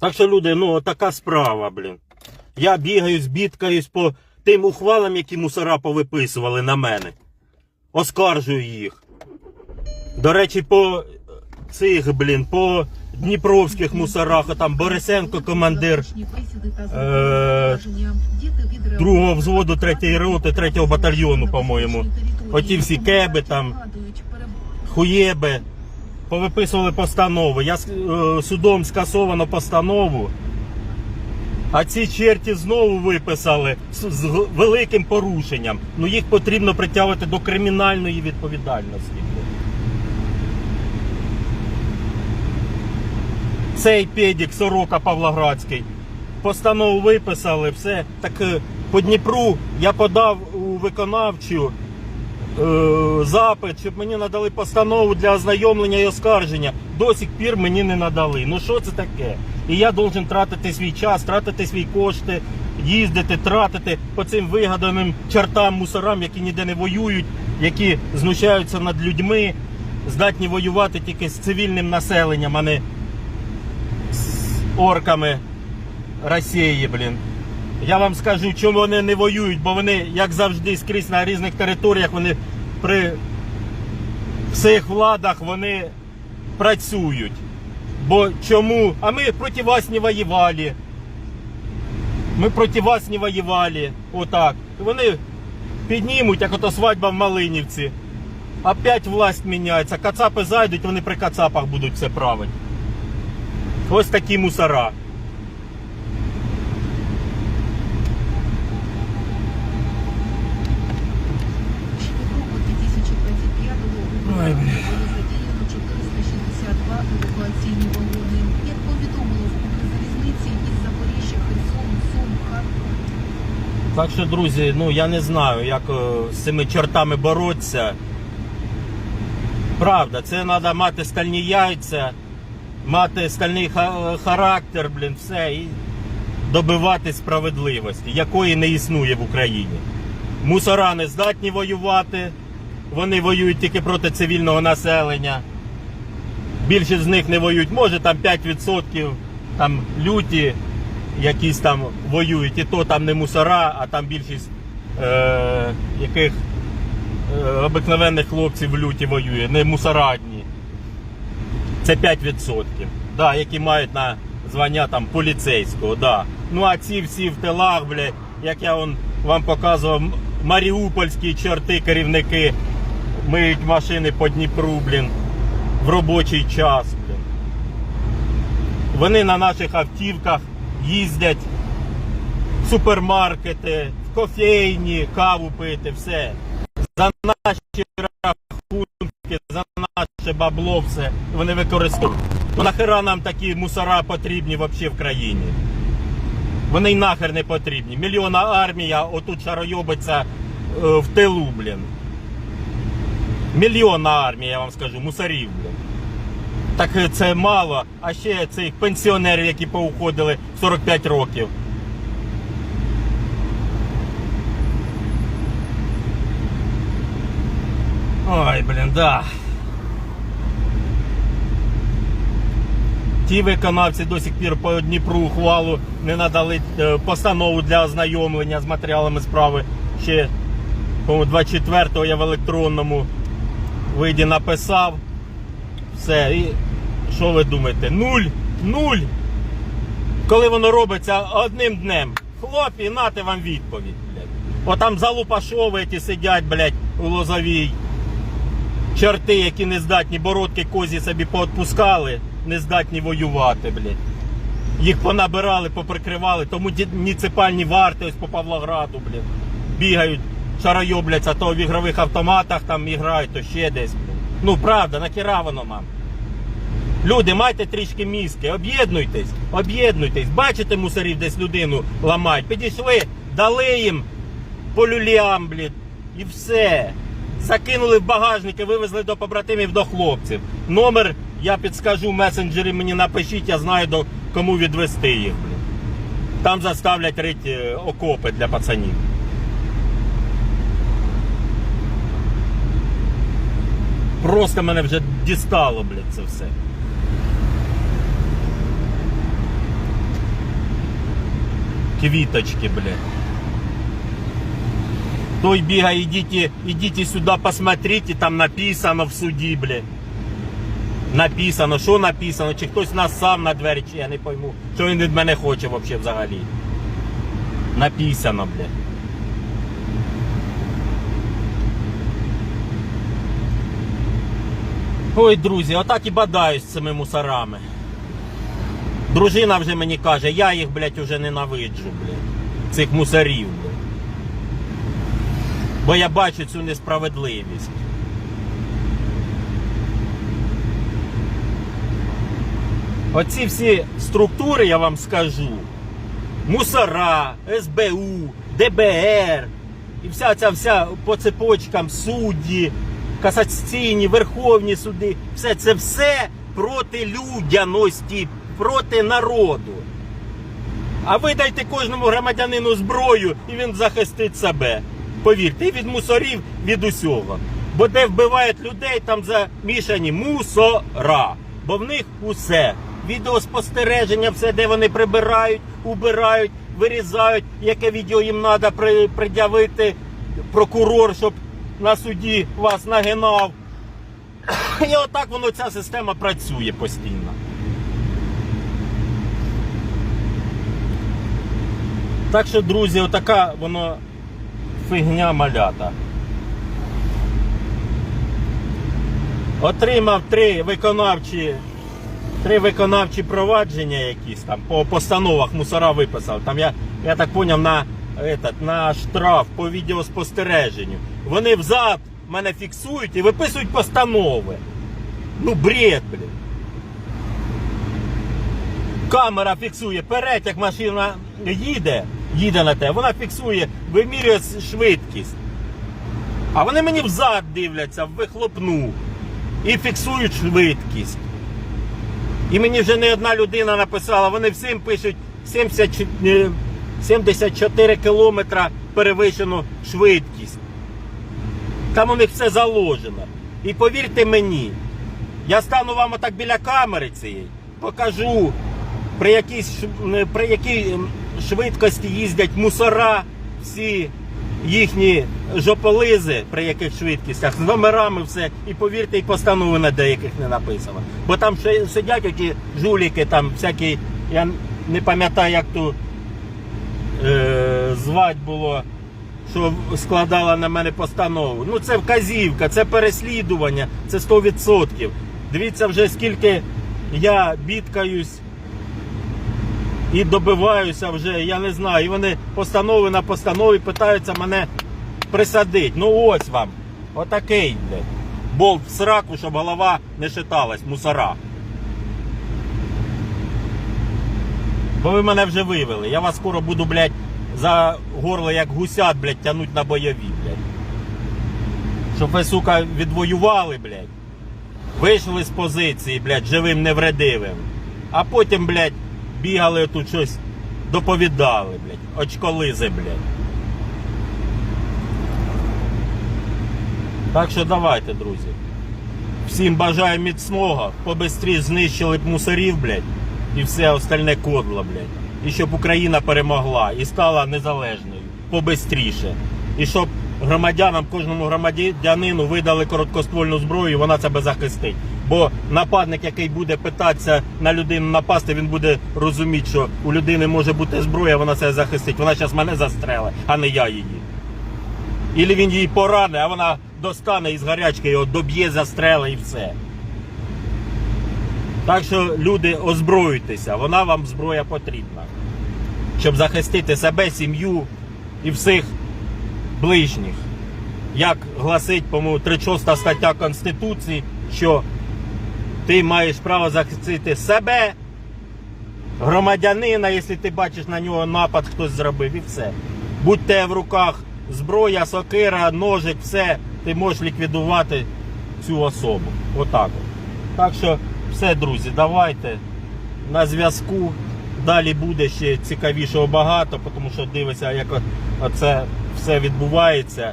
Так що, люди, ну така справа, блін. Я бігаю, збідкаюсь по тим ухвалам, які мусора повиписували на мене. Оскаржую їх. До речі, по цих, блін, по дніпровських мусорах, а там Борисенко, командир е, другого взводу третьої роти, третього батальйону, по-моєму. Оті всі кеби там, хуєби, повиписували постанови. Я е, судом скасовано постанову. А ці черті знову виписали з, з великим порушенням. Ну їх потрібно притягувати до кримінальної відповідальності. Цей педік Сорока Павлоградський. Постанову виписали, все. Так е, по Дніпру я подав у виконавчу запит, щоб мені надали постанову для ознайомлення і оскарження. До сих пір мені не надали. Ну що це таке? І я должен тратити свій час, тратити свої кошти, їздити, тратити по цим вигаданим чортам, мусорам, які ніде не воюють, які знущаються над людьми, здатні воювати тільки з цивільним населенням, а не з орками Росії, блін. Я вам скажу, чому вони не воюють, бо вони, як завжди, скрізь на різних територіях, вони при всіх владах вони працюють. Бо чому? А ми проти вас не воювали. Ми проти вас не воювали. Отак. Вони піднімуть, як ото свадьба в Малинівці. Опять власть міняється. Кацапи зайдуть, вони при кацапах будуть все правити. Ось такі мусора. Так що, друзі, ну я не знаю, як е, з цими чортами боротися. Правда, це треба мати стальні яйця, мати стальний ха- характер, блін, все, і добивати справедливості, якої не існує в Україні. Мусора не здатні воювати, вони воюють тільки проти цивільного населення. Більшість з них не воюють. Може там 5% там люті якісь там воюють, і то там не мусора, а там більшість е, яких е, обикновенних хлопців в люті воює, не мусора одні. Це 5%. Да, які мають на звання там поліцейського. Да. Ну а ці всі в тилах, блядь, як я он, вам показував, маріупольські чорти, керівники миють машини по Дніпру, блін, в робочий час, блін. Вони на наших автівках їздять в супермаркети, в кофейні, каву пити, все. За наші рахунки, за наше бабло все вони використовують. Ну нахера нам такі мусора потрібні взагалі в країні? Вони й нахер не потрібні. Мільйона армія отут шаройобиться е, в тилу, блін. Мільйонна армія, я вам скажу, мусорів. Так е, це мало, а ще цих пенсіонерів, які поуходили 45 років. Ой, блін, да. Ті виконавці до сих пір по Дніпру ухвалу не надали е, постанову для ознайомлення з матеріалами справи. Ще по-моєму, 24-го я в електронному виді написав. Все, і що ви думаєте? Нуль, нуль. Коли воно робиться одним днем. Хлопі, нате вам відповідь, блядь. Отам залупашові ті сидять, блядь, у лозовій. Чорти, які не здатні бородки козі собі поотпускали, не здатні воювати, блядь. Їх понабирали, поприкривали, тому муніципальні варти ось по Павлограду, блядь. Бігають, шаройобляться, то в ігрових автоматах там грають, то ще десь. Ну правда, нахіра воно нам. Люди, майте трішки мізки, об'єднуйтесь, об'єднуйтесь. Бачите мусорів десь людину ламають. Підійшли, дали їм по люлям, блін, і все. Закинули в багажники, вивезли до побратимів, до хлопців. Номер я підскажу месенджері, мені напишіть, я знаю до кому відвести їх. Блін. Там заставлять рити е, окопи для пацанів. Просто мене вже дістало, блядь, це все. квіточки, блядь. Той бігає, ідіть, ідіть сюди, посмотрите, там написано в суді, блядь. Написано, що написано, чи хтось нас сам на двері, чи я не пойму, що він від мене хоче взагалі. Написано, блядь. Ой, друзі, отак і бадаюсь з цими мусорами. Дружина вже мені каже, я їх, блядь, уже ненавиджу, блядь. Цих мусорів, блядь. Бо я бачу цю несправедливість. Оці всі структури, я вам скажу, мусора, СБУ, ДБР, і вся ця вся по цепочкам судді, касаційні, верховні суди, все це все проти людяності, проти народу. А ви дайте кожному громадянину зброю, і він захистить себе. Повірте, і від мусорів, від усього. Бо де вбивають людей, там замішані мусора. Бо в них усе. Відеоспостереження, все, де вони прибирають, убирають, вирізають, яке відео їм треба пред'явити прокурор, щоб на суді вас нагинав. І отак воно ця система працює постійно. Так що, друзі, отака воно фігня малята. Отримав три виконавчі, три виконавчі провадження якісь там по постановах мусора виписав. Там я, я так поняв на, этот, на штраф по відеоспостереженню. Вони взад мене фіксують і виписують постанови. Ну, бред, блін. Камера фіксує перед, як машина їде, їде на те, вона фіксує, вимірює швидкість. А вони мені взад дивляться, в вихлопну і фіксують швидкість. І мені вже не одна людина написала, вони всім пишуть 70, е, 74 кілометра перевищену швидкість. Там у них все заложено. І повірте мені, я стану вам отак біля камери цієї, покажу, при якій, при якій швидкості їздять мусора, всі їхні жополизи, при яких швидкістях, з номерами все. І повірте, і постанови на деяких не написано. Бо там ще сидять які жуліки, там всякі, я не пам'ятаю, як ту е, звать було, що складала на мене постанову. Ну це вказівка, це переслідування, це 100%. Дивіться вже скільки я бідкаюсь і добиваюся вже, я не знаю. І вони постанови на постанові питаються мене присадити. Ну ось вам. Отакий, блядь. Болт в сраку, щоб голова не шиталась, мусора. Бо ви мене вже вивели. Я вас скоро буду, блядь, за горло як гусят, блядь, тянуть на бойові, блядь. Щоб ви, сука, відвоювали, блядь. Вийшли з позиції, блядь, живим невредивим. А потім, блядь, бігали тут щось, доповідали, блядь. Очколизи, блядь. Так що давайте, друзі. Всім бажаю міцного, побистрі знищили б мусорів, блядь, і все остальне кодло, блядь. І щоб Україна перемогла і стала незалежною побистріше. І щоб громадянам, кожному громадянину видали короткоствольну зброю, і вона себе захистить. Бо нападник, який буде питатися на людину напасти, він буде розуміти, що у людини може бути зброя, вона себе захистить. Вона зараз мене застрелить, а не я її. Ілі він її поране, а вона достане із гарячки, його доб'є, застрелить і все. Так що люди озброюйтеся, вона вам зброя потрібна. Щоб захистити себе, сім'ю і всіх ближніх. Як гласить, по-моєму, 36 стаття Конституції, що ти маєш право захистити себе, громадянина, якщо ти бачиш на нього напад, хтось зробив, і все. Будь те в руках зброя, сокира, ножик, все, ти можеш ліквідувати цю особу. Отак. от. Так що все, друзі, давайте на зв'язку. Далі буде ще цікавішого багато, тому що дивися, як оце все відбувається.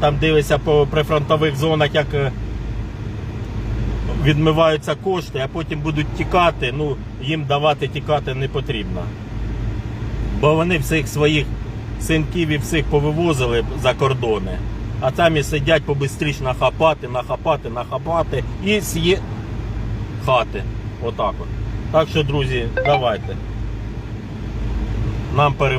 Там дивися по прифронтових зонах, як е, відмиваються кошти, а потім будуть тікати. Ну, їм давати тікати не потрібно. Бо вони всіх своїх синків і всіх повивозили за кордони. А там і сидять побистріш нахапати, нахапати, нахапати і з'є хати. Отак от. Так що, друзі, давайте. Нам пере.